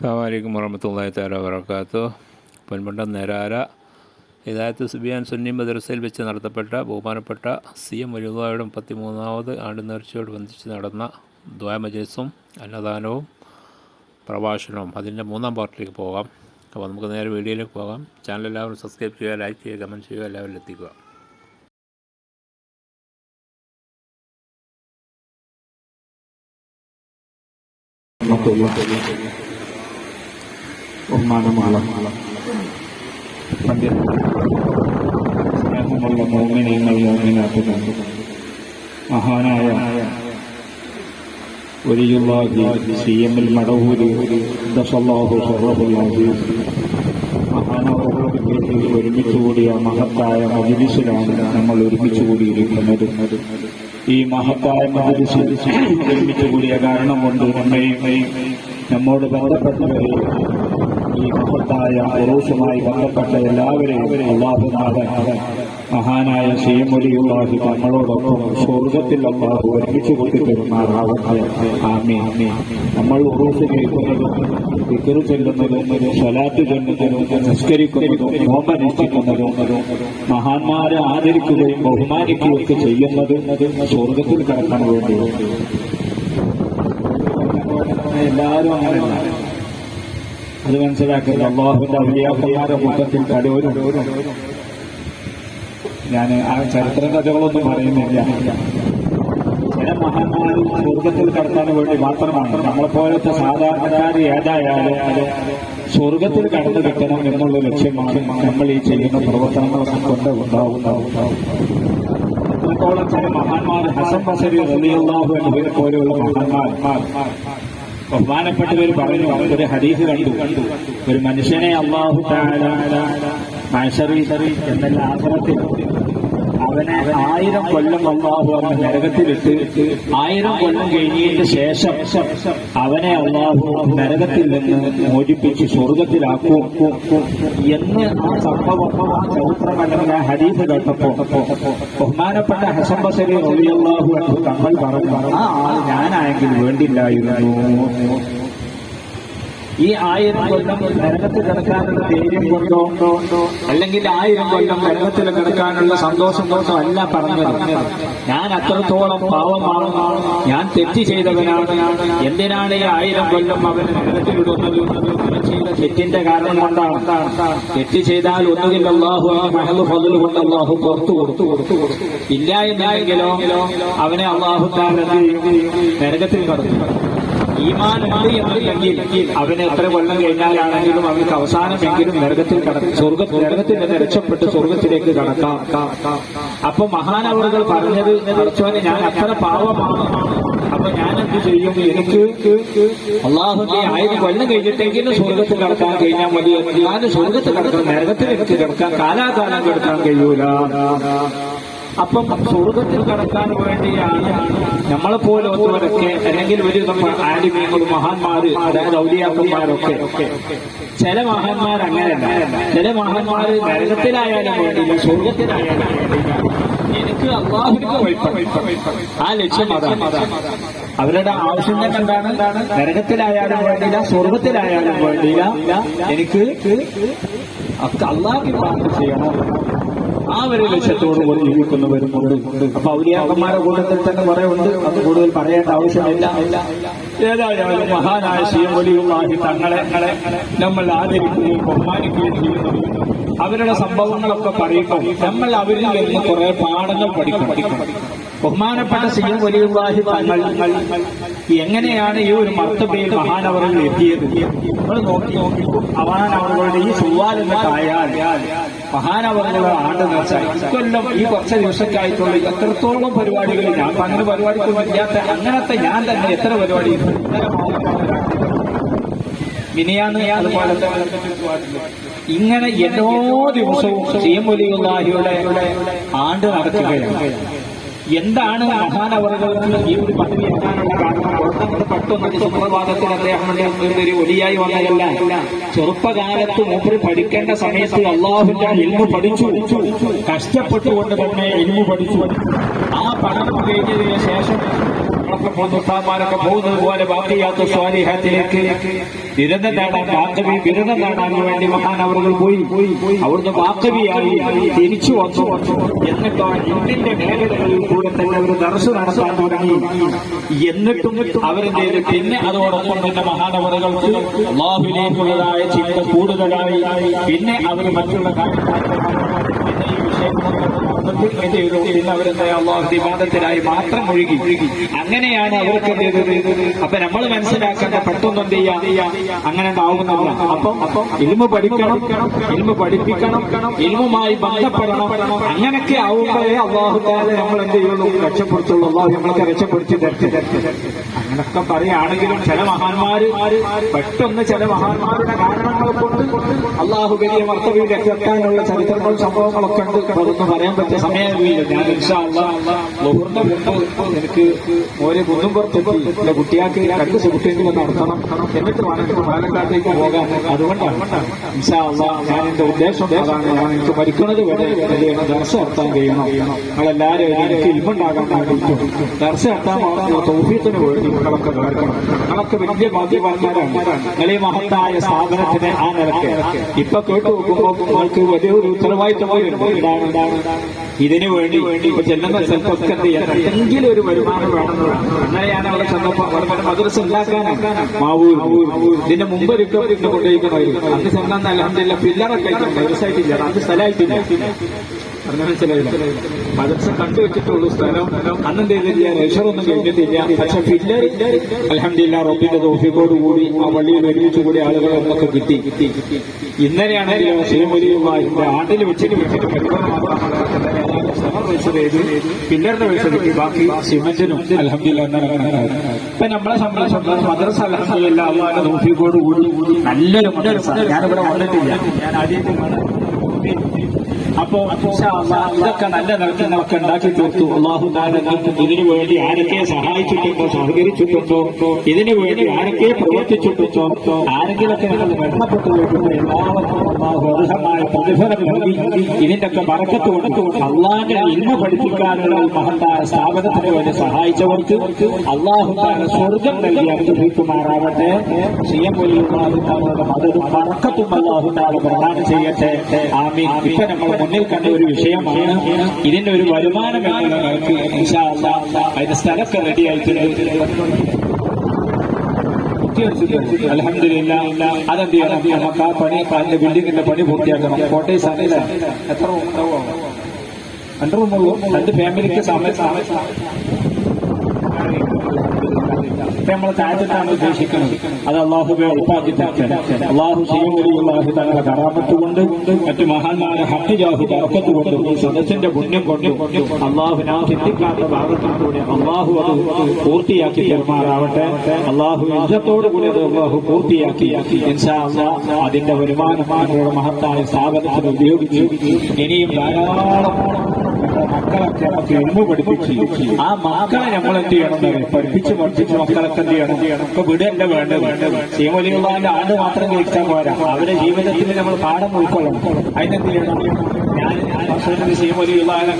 അസ്സാമലൈക്കും വറഹമത്തല്ലാഹി താല വർക്കാത്തു പൊൻപണ്ട നേരാര. ഹിദായത്ത് സുബിയാൻ സുന്നി മദ്രസയിൽ വെച്ച് നടത്തപ്പെട്ട ബഹുമാനപ്പെട്ട സി എം വലുതായുടെ മുപ്പത്തിമൂന്നാമത് ആണ്ട് നേർച്ചയോട് ബന്ധിച്ച് നടന്ന ദ്വാമജസും അന്നദാനവും പ്രഭാഷണവും. അതിന്റെ മൂന്നാം പാർട്ടിലേക്ക് പോകാം. അപ്പോൾ നമുക്ക് നേരെ വീഡിയോയിലേക്ക് പോകാം. ചാനൽ എല്ലാവരും സബ്സ്ക്രൈബ് ചെയ്യുക ലൈക്ക് ചെയ്യുക കമന്റ് ചെയ്യുക എല്ലാവരും എത്തിക്കുക. ബഹുമാനമുള്ള സ്നേഹമുള്ള മോമിനങ്ങൾ മോമിനാക്കുക മഹാനായ വലിയുള്ളാഹി സി എം എൽ മടവൂര് ദസല്ലാഹു ഒരുമിച്ച് കൂടിയ മഹത്തായ മജിലിസിലാണ് നമ്മൾ ഒരുമിച്ച് കൂടിയിരിക്കുന്നത്. ഈ മഹത്തായ മജിലിസിൽ ഒരുമിച്ച് കൂടിയ കാരണം കൊണ്ട് നമ്മയും നമ്മോട് ബന്ധപ്പെട്ടവരെയും ഈ മഹത്തായ ഉറൂസുമായി ബന്ധപ്പെട്ട എല്ലാവരെയും അള്ളാഹുനാഥൻ മഹാനായ സീമൊലിയുള്ളാഹി തങ്ങളോടൊപ്പം സ്വർഗത്തിൽ അള്ളാഹു ഒരുമിച്ച് കൊത്തിത്തരുമാറാവട്ടെ ആമേ നമ്മൾ ഉറൂസ് കേൾക്കുന്നതും വിക്കറ് ചെല്ലുന്നതും സ്വലാത്ത് ചെല്ലുന്നതും നിസ്കരിക്കുന്നതും നോമ്പനുഷ്ഠിക്കുന്നതും മഹാന്മാരെ ആദരിക്കുകയും ബഹുമാനിക്കുകയൊക്കെ ചെയ്യുന്നത് സ്വർഗത്തിൽ കടക്കാൻ വേണ്ടി. എല്ലാവരും അങ്ങനെയാണ് അത് മനസ്സിലാക്കുന്നത് അള്ളാഹുവിന്റെ ഔലിയാക്കന്മാരുടെ കൂട്ടത്തിൽ കടൂരും ഞാൻ ആ ചരിത്ര കഥകളൊന്നും പറയുന്നില്ല. ചില മഹാന്മാരും സ്വർഗത്തിൽ കടത്താൻ വേണ്ടി മാത്രമാണ്. നമ്മളെപ്പോലത്തെ സാധാരണക്കാർ ഏതായാലും അത് സ്വർഗത്തിൽ കടന്നു കിട്ടണം എന്നുള്ള ലക്ഷ്യമാണ് നമ്മൾ ഈ ചെയ്യുന്ന പ്രവർത്തനങ്ങളൊക്കെ കൊണ്ട് ഉണ്ടാവുന്നതാവും എത്രത്തോളം ചില മഹാന്മാർ ഹസൻ ബസരി എന്നതിനെ പോലെയുള്ള മഹാന്മാർ ബഹുമാനപ്പെട്ടവർ പറഞ്ഞു ഒരു ഹദീസ് കണ്ടു. കണ്ടു ഒരു മനുഷ്യനെ അള്ളാഹു മനുഷ്യറി എന്നല്ല ആശ്രമത്തിൽ അവനെ ആയിരം കൊല്ലം അള്ളാഹു അവൻ നരകത്തിലിട്ട് ആയിരം കൊല്ലം കഴിഞ്ഞതിന് ശേഷം അവനെ അള്ളാഹു നരകത്തിൽ നിന്ന് മോചിപ്പിച്ച് സ്വർഗത്തിലാക്കും എന്ന് ആ സംഭവം ആ ചരിത്രമല്ലെങ്കിൽ ആ കേട്ടപ്പോ ബഹുമാനപ്പെട്ട ഹസൻ ബസരി അൻഹു തങ്ങൾ പറഞ്ഞു ആ ആൾ ഞാനായെങ്കിൽ വേണ്ടില്ലായിരുന്നു. ഈ ആയിരം കൊല്ലം നരകത്തിൽ കിടക്കാനുള്ള ധൈര്യം കൊണ്ടോ അല്ലെങ്കിൽ ആയിരം കൊല്ലം നരകത്തിൽ കിടക്കാനുള്ള സന്തോഷം കൊണ്ടോ അല്ല പറഞ്ഞത്. ഞാൻ അത്രത്തോളം പാവമാണ്. ഞാൻ തെറ്റ് ചെയ്തവനാണ്. എന്തിനാണ് ഈ ആയിരം കൊല്ലം അവൻ നരകത്തിലിടുന്നത് അവൻ ചെയ്ത തെറ്റിന്റെ കാരണം കൊണ്ടാണ്. തെറ്റ് ചെയ്താൽ ഒന്നുകിൽ അള്ളാഹു മഹൽ ഫതിൽ കൊണ്ട് അള്ളാഹു പുറത്തു കൊടുത്തു കൊടുത്തു കൊടുത്തു. ഇല്ല എന്നായെങ്കിലോ അവനെ അള്ളാഹു കാരണത്തിൽ നരകത്തിൽ കടന്നു അവന് എത്ര കൊല്ലം കഴിഞ്ഞാലാണെങ്കിലും അവർക്ക് അവസാനമെങ്കിലും നരകത്തിൽ സ്വർഗ നരകത്തിൽ നിന്ന് രക്ഷപ്പെട്ട് സ്വർഗത്തിലേക്ക് കടക്കാം. അപ്പൊ മഹാനവറുകൾ പറഞ്ഞത് ഞാൻ അത്ര പാവമാണ് അപ്പൊ ഞാൻ എന്ത് ചെയ്യും? എനിക്ക് അള്ളാഹുന്റെ ആയിരം കൊല്ലം കഴിഞ്ഞിട്ടെങ്കിലും സ്വർഗത്തിൽ കടക്കാൻ കഴിഞ്ഞാൽ മതി. ഞാൻ സ്വർഗത്തിൽ കിടക്കണം നരകത്തിൽ എനിക്ക് കിടക്കാൻ കാലാകാലം കിടക്കാൻ കഴിയൂല. അപ്പം സ്വർഗത്തിൽ കടക്കാൻ വേണ്ടിയാണ് നമ്മളെ പോലൊക്കെ അല്ലെങ്കിൽ ഒരു ആലിമീങ്ങൾ മഹാന്മാര് അതായത് ഔലിയാക്കന്മാരൊക്കെ. ചില മഹാന്മാർ അങ്ങനെയല്ല. ചില മഹാന്മാർ നരകത്തിലായാലും വേണ്ടിയില്ല സ്വർഗത്തിലായാലും എനിക്ക് ആ ലക്ഷ്യം അതാണ്. അവരുടെ ആവശ്യം തന്നെ എന്താണ്? നരകത്തിലായാലും വേണ്ടിയില്ല സ്വർഗത്തിലായാലും വേണ്ടിയില്ല. എനിക്ക് അള്ളാഹി പ്രാർത്ഥന ചെയ്യണം. ആ ഒരു ലക്ഷ്യത്തോട് കൂടി ജീവിക്കുന്നവരുമുണ്ട് അപ്പൊ ഔലിയാക്കന്മാരെ കൂട്ടത്തിൽ തന്നെ കുറെ ഉണ്ട്. അത് കൂടുതൽ പറയേണ്ട ആവശ്യമില്ല. ഏതായാലും മഹാനായ ശ്രീം വലിയുള്ളാഹി തങ്ങളെ നമ്മൾ ആദരിക്കുകയും ബഹുമാനിക്കുകയും ചെയ്യുന്നു. അവരുടെ സംഭവങ്ങളൊക്കെ പറയുമ്പോൾ നമ്മൾ അവരിൽ നിന്ന് കുറെ പാഠങ്ങൾ പഠിക്കും. ബഹുമാനപ്പെട്ട സിയം വലിയുള്ളാഹി തങ്ങൾ എങ്ങനെയാണ് ഈ ഒരു മർത്തബയിൽ മഹാനവറിൽ എത്തിയത്? നമ്മൾ നോക്കി നോക്കി അവരുടെ ഈ സുവാലെന്നൊക്കെ ആയാൽ മഹാനവറുകളുടെ ആണ്ട് നേർച്ച ഇക്കൊല്ലം ഈ കുറച്ച് ദിവസക്കായിട്ടുള്ള എത്രത്തോളം പരിപാടികൾ ഞാൻ അങ്ങനെ പരിപാടിക്കൊന്നും ഇല്ലാത്ത അങ്ങനത്തെ ഞാൻ തന്നെ എത്ര പരിപാടി മിനിയാന്ന് അതുപോലെ ഇങ്ങനെ എല്ലാ ദിവസവും സിയം വലിയുള്ളാഹിയുടെ ആണ്ട് നടക്കുകയാണ്. എന്താണ് മഹാനവറുകൾക്ക് ഈ ഒരു പദവി എത്താനുള്ള കാരണം? ഒന്നാമത് പെട്ടെന്ന് സുപ്രഭാതത്തിൽ അദ്ദേഹം ഒരു ഒലിയായി വന്നതല്ല. ചെറുപ്പകാലത്ത് മൂപ്പര് പഠിക്കേണ്ട സമയത്ത് അള്ളാഹുന്റെ എന്ന് പഠിച്ചു. കഷ്ടപ്പെട്ടുകൊണ്ട് തന്നെ എന്ന് പഠിച്ചു. ആ പഠനം കഴിഞ്ഞതിന് ശേഷം ഉസ്താദ്മാരൊക്കെ പോകുന്നത് പോലെ ബാക്കിയാത്ത സ്വാലിഹത്തിലേക്ക് ബിരുദം നേടാൻ ബാക്കവി ബിരുദം നേടാൻ വേണ്ടി മഹാൻ അവർക്ക് പോയി. അവിടുന്ന് ബാക്കവിയായി തിരിച്ചു വന്നു. എന്നിട്ട് ഇന്ത്യന്റെ മേഖലകളിൽ കൂടെ തന്നെ ഒരു ദർശനം നടത്താൻ തുടങ്ങി. എന്നിട്ടും അവരെന്ത് ചെയ്ത് പിന്നെ അതോടൊപ്പം തന്നെ മഹാനവറുകൾക്ക് അള്ളാഹുലേക്കുള്ളതായ ചിന്ത കൂടുതലായി. പിന്നെ അവർ മറ്റുള്ള കാര്യങ്ങൾ ചെയ്തു ഇന്ന് അവരെന്താ അള്ളാഹു വിവാദത്തിലായി മാത്രം ഒഴുകി അങ്ങനെയാണ് അവർക്ക് എന്ത് ചെയ്തത് അപ്പൊ നമ്മൾ മനസ്സിലാക്കേണ്ട പെട്ടെന്ന് എന്ത് ചെയ്യാം? അങ്ങനെ ഉണ്ടാവുന്നില്ല അപ്പം അപ്പം ഇൽമ പഠിക്കണം ഇൽമ പഠിപ്പിക്കണം ഇൽമുമായി ബന്ധപ്പെടണം. അങ്ങനെയൊക്കെ ആവുമ്പോഴേ അള്ളാഹു നമ്മൾ എന്ത് ചെയ്യുള്ളൂ? രക്ഷപ്പെടുത്തുള്ളൂ. അള്ളാഹു നമ്മളൊക്കെ രക്ഷപ്പെടുത്തി തരട്ടെ. അങ്ങനൊക്കെ പറയുകയാണെങ്കിലും ചില മഹാന്മാര് പെട്ടെന്ന് ചില മഹാന്മാരുടെ കാരണങ്ങൾ കൊണ്ട് അള്ളാഹു വലിയ മർത്തവയിലേക്ക് എത്താനുള്ള ചരിത്രങ്ങളും സംഭവങ്ങളൊക്കെ ഉണ്ട്. അതൊന്നും പറയാൻ പറ്റിയ സമയമില്ല. ഞാൻ ലഹുറിന്റെ മുമ്പ് എനിക്ക് ഒരു കുന്നുംപുറത്തെത്തി എന്റെ കുട്ടിയാക്ക് രണ്ട് സുഹൃത്തുക്കളും നടത്തണം എന്നിട്ട് വേണം എനിക്ക് പാലക്കാട്ടേക്ക് പോകാൻ. അതുകൊണ്ടാണ് ഞാൻ എന്റെ ഉദ്ദേശം അതാണ്. ഞാൻ എനിക്ക് മരിക്കുന്നത് വരെ ദർശ നടത്താൻ കഴിയണം. നിങ്ങളെല്ലാവരും എനിക്ക് ഇൽമുണ്ടാകാൻ വേണ്ടിയിട്ടും ദർശ നടത്താൻ തൗഫീത്തിന് വേണ്ടി നിങ്ങളൊക്കെ നടക്കണം. നിങ്ങളൊക്കെ വലിയ ഭാഗ്യവാന്മാരാണ്. നിങ്ങൾ ഈ മഹത്തായ സ്ഥാപനത്തിന് ആ നിലയ്ക്ക്. ഇപ്പൊ കേട്ടു നോക്കുമ്പോൾ നിങ്ങൾക്ക് വലിയൊരു ഉത്തരവാദിത്തമായി ഇതാണ് ഇതാണ് ഇതിനു വേണ്ടി വേണ്ടി ഇപ്പൊ ചെല്ലുന്ന സ്ഥലത്തൊക്കെ എന്തെങ്കിലും ഒരു വരുമാനം വേണമെന്നാണ് അങ്ങനെ ഞാൻ അവിടെ ചെന്നപ്പോ മധുരസ് മദ്രസ ഉണ്ടാക്കാനാണ്. ഇതിന്റെ മുമ്പ് ഒരു കൊണ്ടുപോയിക്കണമായിരുന്നു അന്ന് ചെന്നാൽ അലഹമില്ല പില്ലറൊക്കെ ഇല്ല അന്ന് സ്ഥലമായിട്ടില്ല. പറഞ്ഞ മനസ്സിലായില്ല മദ്രസ സ്ഥലം. അന്നെന്ത് ചെയ്തില്ല? കഴിഞ്ഞിട്ടില്ല. പക്ഷെ പില്ലർ അലഹമില്ല റബ്ബിന്റെ കൂടി ആ പള്ളിയിൽ ഒരുമിച്ച് കൂടി ആളുകളെ ഒന്നൊക്കെ കിട്ടി. കിട്ടി ഇന്നലെയാണെങ്കിൽ ശ്രീമതിയുടെ ആണ്ടിൽ വെച്ചിട്ട് വെച്ചിട്ട് പില്ലറിന്റെ പൈസ കിട്ടി ബാക്കി സിമന്റിനും ഇപ്പൊ നമ്മളെ മദ്രസ അലഹമില്ല തോഫിക്കോട് കൂടി നല്ലൊരു ഞാനിവിടെ വന്നിട്ടില്ല. ഞാൻ ആദ്യമായിട്ടാണ് അപ്പോ ഇതൊക്കെ നല്ല നിലങ്ങളൊക്കെ ഉണ്ടാക്കി തീർത്തു. അള്ളാഹു ഇതിനു വേണ്ടി ആരൊക്കെ സഹായിച്ചിട്ടുണ്ടോ സഹകരിച്ചിട്ടുണ്ടോ ഇതിനു വേണ്ടി ആരൊക്കെ പ്രവർത്തിച്ചിട്ടുണ്ടോ ആരെങ്കിലൊക്കെ നിങ്ങൾ പോയിട്ടുണ്ടോ എല്ലാവർക്കും നൽകി ഇതിന്റെയൊക്കെ മറക്കത്ത് കൊടുത്തു അള്ളാഹിന്റെ ഇന്ന് പഠിപ്പിക്കാനുള്ള മഹത്ത സ്ഥാപനത്തിന് വേണ്ടി സഹായിച്ചവർക്ക് അള്ളാഹു താര സ്വർഗം നൽകി അനുഗ്രഹിക്കുമാറാവട്ടെ. സി എം മതവും മറക്കത്തും അള്ളാഹു താര പ്രധാനം ചെയ്യട്ടെ. ആമീൻ. ഇപ്പൊ നമ്മൾ മുന്നിൽ കണ്ട ഒരു വിഷയമാണ് ഇതിന്റെ ഒരു വരുമാനം അതിന്റെ സ്ഥലമൊക്കെ റെഡി ആയിട്ടുണ്ട്. അലഹമില്ല അതെന്ത് ചെയ്യണം? നമുക്ക് ആ പണി അതിന്റെ ബിൽഡിങ്ങിന്റെ പണി പൂർത്തിയാക്കണം. കോട്ടയം സാധന എത്ര റൂം ഉണ്ടാവുമോ രണ്ട് റൂമുള്ളൂ രണ്ട് ഫാമിലിക്ക് സമയം ഇപ്പൊ നമ്മൾ താഴത്തിട്ടാണ് ഉദ്ദേശിക്കുന്നത്. അത് അള്ളാഹുബെ ഉറപ്പാക്കി തരട്ടെ അള്ളാഹു ചെയ്യുമ്പോഴുള്ളാഹു തങ്ങളുടെ കറാമത്ത് കൊണ്ട് മറ്റു മഹാന്മാരെ ഹക്കിജാഹു തറക്കത്ത് കൊണ്ടും ഈ സദസ്സിന്റെ പുണ്യം കൊണ്ട് അള്ളാഹു നാം ചിന്തിക്കാത്ത ഭാഗത്തിലൂടെ അള്ളാഹു അത് പൂർത്തിയാക്കി പെരുമാറാവട്ടെ അള്ളാഹു യുദ്ധത്തോടുകൂടി അത് അള്ളാഹു പൂർത്തിയാക്കി. അള്ളാഹ് അതിന്റെ വരുമാനം മഹത്തായ സ്ഥാപനത്തിന് ഉപയോഗിച്ച് ഇനിയും ധാരാളം മക്കളൊക്കെ നമുക്ക് എണ്ണു പഠിപ്പിച്ച് ആ മക്കളെ നമ്മൾ എന്ത് ചെയ്യണം പഠിപ്പിച്ച് പഠിപ്പിച്ച് മക്കളൊക്കെ എന്ത് ചെയ്യണം? ഇപ്പൊ വിടല്ല വേണ്ട സീമലിയുള്ളതിന്റെ മാത്രം കഴിച്ചാൽ പോരാ. അവരുടെ ജീവിതത്തിൽ നമ്മൾ പാഠം ഉൾക്കൊള്ളണം. അതിനെന്ത് ചെയ്യണം? ഞാൻ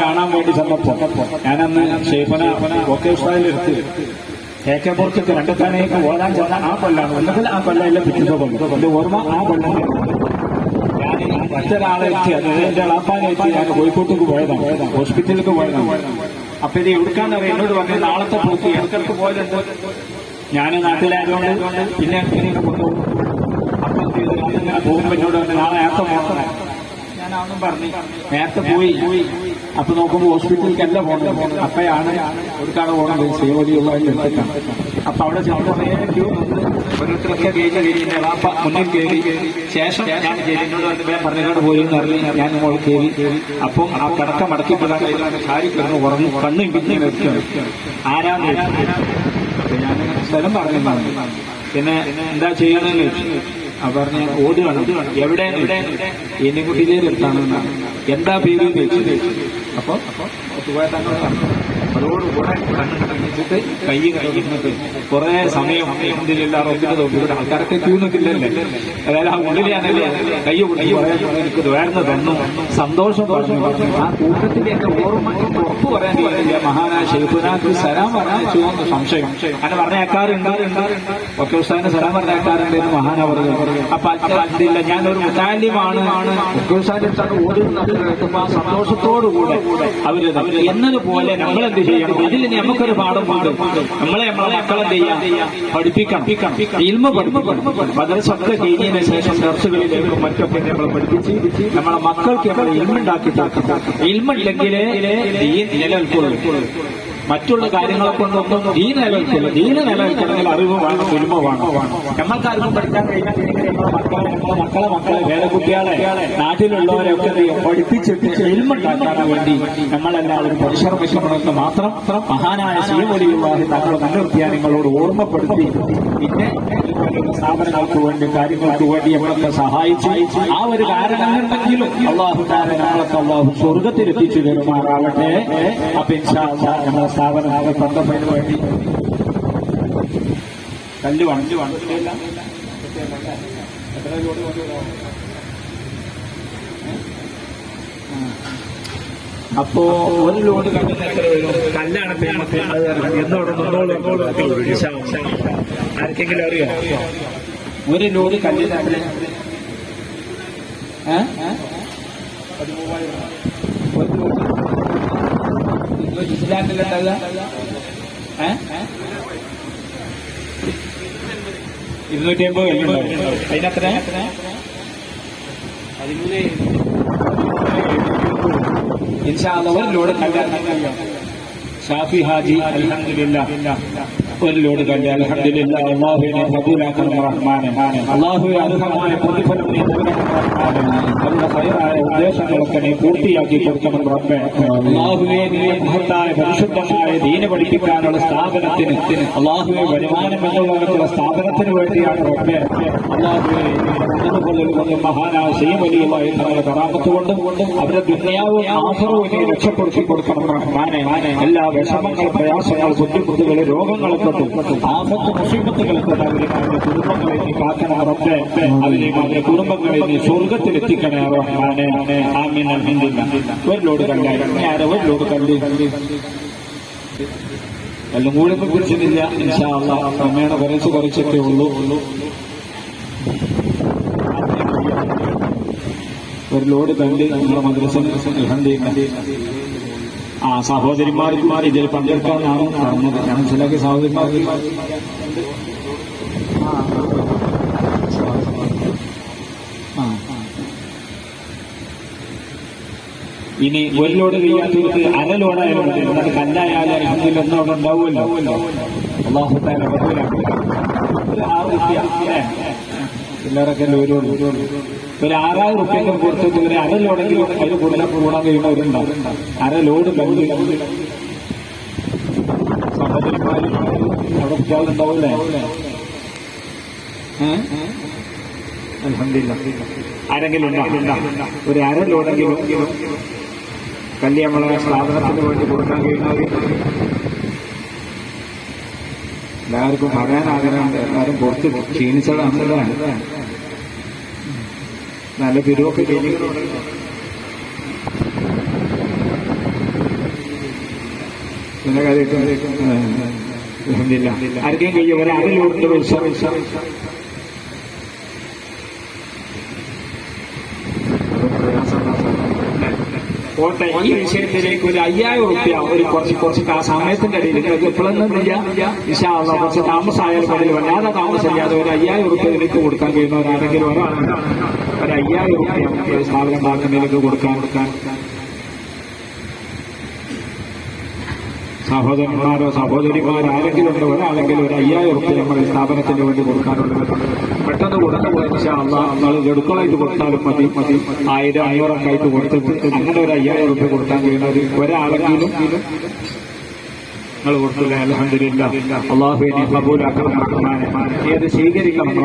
കാണാൻ വേണ്ടി ചെന്നപ്പോ ഞാനന്ന് ഷേഫന ഒക്കെ ഉസ്താദിലെടുത്ത് തേക്കെ പുറത്തേക്ക് രണ്ട് തനയൊക്കെ ഓടാൻ ചെന്ന ആ കൊല്ലാണ്. ഒന്നുകിൽ ആ കൊല്ലം പിറ്റുന്ന കൊല്ലം. എന്റെ ഓർമ്മ ആ കൊല്ലം മറ്റൊരാളെ എന്റെ അളപ്പാനെത്തി ഞാൻ കോഴിക്കോട്ടേക്ക് പോയതാണ് ഹോസ്പിറ്റലിലേക്ക് പോയതാണ്. അപ്പൊ ഇത് എവിടുക്കാന്നറിയാം എന്നോട് പറഞ്ഞു നാളത്തെ പോക്ക് ഇടക്കിടക്ക് പോയതുണ്ട്. ഞാൻ നാട്ടിലായതുകൊണ്ട് പിന്നെ? ഞാനിങ്ങനെ പോകുമ്പോ എന്നോട് പറഞ്ഞു നാളെ നേരത്തെ പോകണം. ഞാൻ അതൊന്നും പറഞ്ഞു. നേരത്തെ പോയി. അപ്പൊ നോക്കുമ്പോ ഹോസ്പിറ്റലിലേക്ക് അല്ല പോകണം അപ്പയാണ് ഒരു കാട് പോകണത് ശ്രീമതിയുള്ള എടുത്തിട്ടാണ്. അപ്പൊ അവിടെ ഓരോരുത്തരൊക്കെ ഗേറ്റ് കയറി എന്റെ വാപ്പ മുന്നിൽ കയറി ശേഷം ഞാൻ ജയിലിനോട് പറഞ്ഞിട്ട് പോയി എന്ന് അറിഞ്ഞ് ഞാൻ നമ്മൾ കയറി. അപ്പം ആ കടക്ക മടക്കിപ്പെടാൻ കാരി കിടന്ന് ഉറങ്ങി കണ്ണും പിന്നെ വെക്കുകയാണ് ആരാന്ന് ഞാൻ സ്ഥലം പറഞ്ഞു. പിന്നെ എന്താ ചെയ്യണമെന്ന് ചോദിച്ചു. പറഞ്ഞ ഓടുകയാണ് എവിടെ എവിടെ എന്നെക്കുട്ടിയിലേക്ക് എടുത്താണ് എന്താ പേര് ചോദിച്ചു. അപ്പൊ സുഖമായിട്ടാണ് അതോടുകൂടെ കഴിഞ്ഞിട്ട് കൈ കഴിയുന്നത് കുറെ സമയം റൊബിന് തോന്നി ഇവിടെ ആൾക്കാരൊക്കെ ക്യൂ അതായത് ആ ഉള്ളിലാണല്ലേ കൈ കൊടുത്തു എനിക്ക് തന്നു. സന്തോഷം പറഞ്ഞു. ആ കൂട്ടത്തിന്റെ ഒക്കെ ഓർമ്മ ഉറപ്പ് പറയാൻ കഴിയില്ല മഹാനാ ഷെയ്ഖുനാക്ക് സലാം പറഞ്ഞു എന്ന് സംശയം. അങ്ങനെ പറഞ്ഞേക്കാറുണ്ട് ഒക്കെ ഉസ്താദിന് സലാം പറഞ്ഞേക്കാറുണ്ട് എന്ന് മഹാനാ പറഞ്ഞു. അപ്പൊ ഞാനൊരു മുത്താലിമാണ്. ഒക്കെ ഉസ്താദിന്റെ ഓടുന്നത് കേൾക്കുമ്പോ ആ സന്തോഷത്തോടുകൂടെ അവർ എന്നതുപോലെ നമ്മൾ ചെയ്യണം അതിൽ നമുക്കൊരു പാഠം ഉണ്ട് നമ്മളെ നമ്മളെ മക്കളെ ചെയ്യാം? പഠിപ്പിക്കണം ഇൽമ പഠിപ്പിക്കണം മദ്രസൊക്കെ കഴിഞ്ഞതിന് ശേഷം ദർശകളിലേക്കും മറ്റൊക്കെ നമ്മളെ പഠിപ്പിച്ച് നമ്മളെ മക്കൾക്ക് നമ്മൾ ഇൽമുണ്ടാക്കി ഇൽമില്ലെങ്കിൽ നിലനിൽക്കുള്ളൂ. മറ്റുള്ള കാര്യങ്ങളെ കൊണ്ടൊന്നും ദീന നിലനിൽക്കില്ല ദീന നിലനിൽക്കണമെങ്കിൽ അറിവ് വേണം ഇൽമ വേണം. നമ്മൾക്കാർക്കും പഠിക്കാൻ കഴിയാത്ത മക്കളെ മക്കളെ വേലക്കുട്ടികളെ നാട്ടിലുള്ളവരെ ഒക്കെ പഠിപ്പിച്ചെത്തിച്ച് എൽമുണ്ടാക്കാൻ വേണ്ടി നമ്മളെല്ലാവരും പരിശ്രമിക്കണമെന്ന് മാത്രം മഹാനായ ശ്രീമൊലിയുള്ളാഹി തങ്ങൾ നല്ല നിങ്ങളോട് ഓർമ്മപ്പെടുത്തി പിന്നെ സ്ഥാപനങ്ങൾക്ക് വേണ്ടി കാര്യങ്ങൾക്ക് വേണ്ടി നമ്മളൊക്കെ സഹായിച്ചു. ആ ഒരു കാരണമുണ്ടെങ്കിലും അള്ളാഹു നമ്മളൊക്കെ അള്ളാഹു സ്വർഗത്തിലെത്തിച്ചു തരുമാറാവട്ടെ. അപ്പൊ നമ്മുടെ സ്ഥാപനങ്ങൾ ബന്ധപ്പെട്ട് വേണ്ടി. കല്ല് വണ്ടി വണ്ടില്ല എത്ര അപ്പോ ഒരു ലോഡ് കല്ലിന് എത്ര വരും? കല്ലാണ് എന്നോട് ആർക്കെങ്കിലും അറിയോ? ഒരു ലോഡ് കല്ലിന് എത്ര ഏ? ഒരു ലോഡ് നിങ്ങൾ ന്യൂസിലാൻഡിലുണ്ടല്ല ഏ? ഇരുന്നൂറ്റി അമ്പത് കല്ലുണ്ടാവും അതിനത്ര? ഇൻഷാ അള്ളവർ ലോഡ് കല്യാണം ഷാഫി ഹാജി അൽഹംദുലില്ല ഒരു കണ്ടി അൽഹംദുലില്ല അള്ളാഹുവിനെ കബൂലാക്കണം റഹ്മാനെ. അള്ളാഹുവെ അർഹമായ പൂർത്തിയാക്കി കൊടുക്കണം റബ്ബെ. അള്ളാഹുവെ നീ മഹത്തായ പരിശുദ്ധമായ ദീന പഠിപ്പിക്കാനുള്ള സ്ഥാപനത്തിന് അള്ളാഹുവെ വരുമാനം എന്നുള്ള സ്ഥാപനത്തിന് വേണ്ടിയാണ് റബ്ബെ. അള്ളാഹുവെ അതുപോലെ മഹാനായ ശ്രീമലിയുമായി നമ്മുടെ കറാമത്ത് കൊണ്ട് അവരുടെ രക്ഷപ്പെടുത്തി കൊടുക്കണം. എല്ലാ വിഷമങ്ങൾ പ്രയാസങ്ങൾ ബുദ്ധിമുട്ടുകൾ രോഗങ്ങളെ ആപത്ത് മുസീബത്തുകളെ അവരെ കുടുംബങ്ങളെ നീ കാക്കണം അവരെ കുടുംബങ്ങളെ നീ സ്വർഗത്തിൽ എത്തിക്കണേ റഹ്മാനെ. ആമീൻ കണ്ടേ എല്ലാം കൂടെ കുറിച്ചിട്ടില്ല ഇൻഷാ അള്ളാഹ് ക്രമേണ കുറച്ച് കുറച്ചൊക്കെ ഉള്ളൂ. ഒരു ലോഡ് തണ്ട് നമ്മുടെ മദ്രസ ആ സഹോദരിമാർക്കുമാർ ഇതിൽ പങ്കെടുക്കാനാണ് പറഞ്ഞത് ഞാൻ ചില സഹോദരിമാർ. ഇനി ഒരു ലോഡ് കഴിയാത്തവർക്ക് അര ലോഡായാലും എന്നിട്ട് കല്ലായാലും ഒന്നും അവിടെ ഉണ്ടാവുമല്ലോ. അള്ളാഹു. ഒരു പിള്ളേരൊക്കെ ഒരു ഒരു ആറായിരം റുപ്യൊക്കെ കൊടുത്തിട്ട് ഒരു അര ലോഡെങ്കിലും അതിന് കൂടുതൽ കൂടാൻ കഴിയുന്നവരുണ്ട് അര ലോഡ് അൽഹംദുലില്ലാ. ആരെങ്കിലും ഒരു അര ലോഡെങ്കിലും കല്യാണ സ്ഥാപനത്തിന് വേണ്ടി കൊടുക്കാൻ കഴിയുന്നവർ എല്ലാവർക്കും പറയാൻ ആഗ്രഹമുണ്ട്. എല്ലാവരും കുറച്ച് അന്നതാണ് നല്ല പിരിവൊക്കെ പിന്നെ കാര്യമായിട്ട് ആർക്കെയും കഴിയും ഒരു അരലോട്ട് ഉത്സവം പോട്ടെ ഈ വിഷയത്തിലേക്ക് ഒരു അയ്യായിരം റുപ്യ ഒരു കുറച്ച് കുറച്ച് ആ സമയത്തിന്റെ ഇടയിൽ നിങ്ങൾക്ക് എപ്പോഴൊന്നും ഇല്ല ഇഷാള്ള കുറച്ച് താമസമായാലും അതിൽ വല്ലാതെ താമസമില്ലാതെ ഒരു അയ്യായിരം റുപ്യ ഇതിലേക്ക് കൊടുക്കാൻ കഴിയുന്നവരാരെങ്കിലും ഒരാളാണ്. ഒരു അയ്യായിരം റുപ്യ സ്ഥാപനം ഉണ്ടാക്കുന്നതിലേക്ക് കൊടുക്കാൻ കൊടുക്കാൻ സഹോദരന്മാരോ സഹോദരിമാരോ ആരെങ്കിലും ഉണ്ടോ ഒരാളെങ്കിലും ഒരു അയ്യായിരം റുപ്യ നമ്മൾ സ്ഥാപനത്തിന് വേണ്ടി കൊടുക്കാറുണ്ട് പെട്ടെന്ന് കൊടുത്തു നമ്മൾ ഗഡുക്കളായിട്ട് കൊടുത്താലും മതി. മതി ആയിരം അഞ്ഞൂറൊക്കെ ആയിട്ട് കൊടുത്ത് അങ്ങനെ ഒരു അയ്യായിരം റുപ്യ കൊടുക്കാൻ കഴിയുന്നത് ഒരാളെങ്കിലും അള്ളാഹുവിനെ ഏത് സ്വീകരിക്കണം?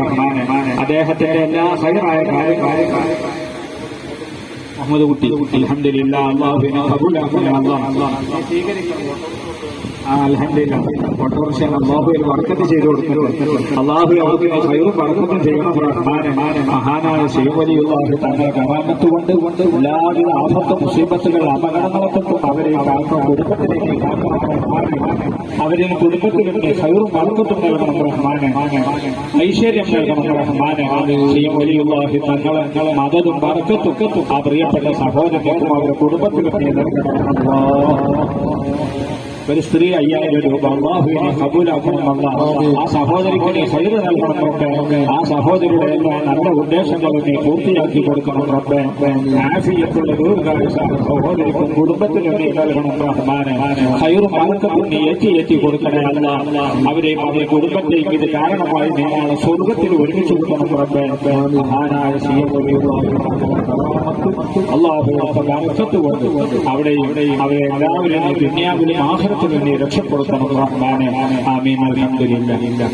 അദ്ദേഹത്തിന്റെ എല്ലാ ഹൈറായ കാര്യങ്ങളും അഹമ്മദ് കുട്ടി. അൽഹംദുലില്ലാ അള്ളാഹുവിനെ കബൂലാക്കണേ അല്ലാഹ് ആ അൽഹംദുലില്ലാ. ഓട്ടോറിക്ഷ അള്ളാഹുവിൽ വർക്കത്ത് ചെയ്തു കൊടുക്കുന്നു അള്ളാഹു അവർക്ക് ഹൈറും വർക്കത്തും ചെയ്യണം. മഹാനായ ശിവലിയുള്ളാഹു തങ്ങളുടെ കറാമത്ത് കൊണ്ട് കൊണ്ട് എല്ലാവിധ ആപത്ത് മുസീബത്തുകൾ അപകടങ്ങളൊക്കെ അവരെ കുടുംബത്തിലേക്ക് അവരിൽ കുടുംബത്തിലുണ്ട്. ഹൈറും വർക്കത്തും നൽകണം റഹ്മാനെ. ഐശ്വര്യം നൽകണം റഹ്മാനെ. ശിവലിയുള്ളാഹു തങ്ങളെ മതതും വർക്കത്തും ആ പ്രിയപ്പെട്ട സഹോദരനും അവരുടെ കുടുംബത്തിലും നൽകണം ഒരു സ്ത്രീ അയ്യായിരം രൂപ. അള്ളാഹുവിനെ കബൂലാക്കണം വന്ന ആ സഹോദരിക്ക് നീ നൽകണം റബ്ബേ ആ സഹോദരിയുടെ എല്ലാ നല്ല ഉദ്ദേശങ്ങൾ നീ പൂർത്തിയാക്കി കൊടുക്കണം റബ്ബേ. ആഫിയത്തുള്ള ദീർഘായുസ സഹോദരിക്കും കുടുംബത്തിനും നീ നൽകണം റഹ്മാനെ. മാർക്കത്തും നീ ഏറ്റി ഏറ്റി കൊടുക്കണേ അല്ല അവരെയും അവരുടെ കുടുംബത്തെയും ഇത് കാരണമായി നീ നാളെ സ്വർഗത്തിൽ ഒരുമിച്ച് കൊടുക്കണം റബ്ബേ. മഹാനായ അള്ളാഹു കൊണ്ട് അവിടെയും ഇവിടെയും അവരെ എല്ലാവരും ദുന്യാവിലും ആഹ്റത്തിലും നീ രക്ഷപ്പെടുത്തണം. ആമീൻ. അൽഹംദുലില്ലാ ഇനി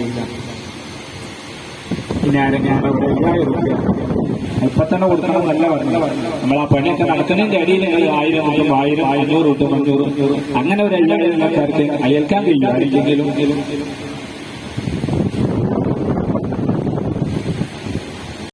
കൊടുക്കണം നല്ല പറഞ്ഞു നമ്മൾ ആ പണിയൊക്കെ നടക്കുന്നതിന്റെ അടിയിൽ ആയിരം കിട്ടും ആയിരം അഞ്ഞൂറ് കിട്ടും അഞ്ഞൂറ് അങ്ങനെ ഒരു അയ്യായിരം ആൾക്കാർക്ക് അയൽക്കാൻ കഴിയും ആരെങ്കിലും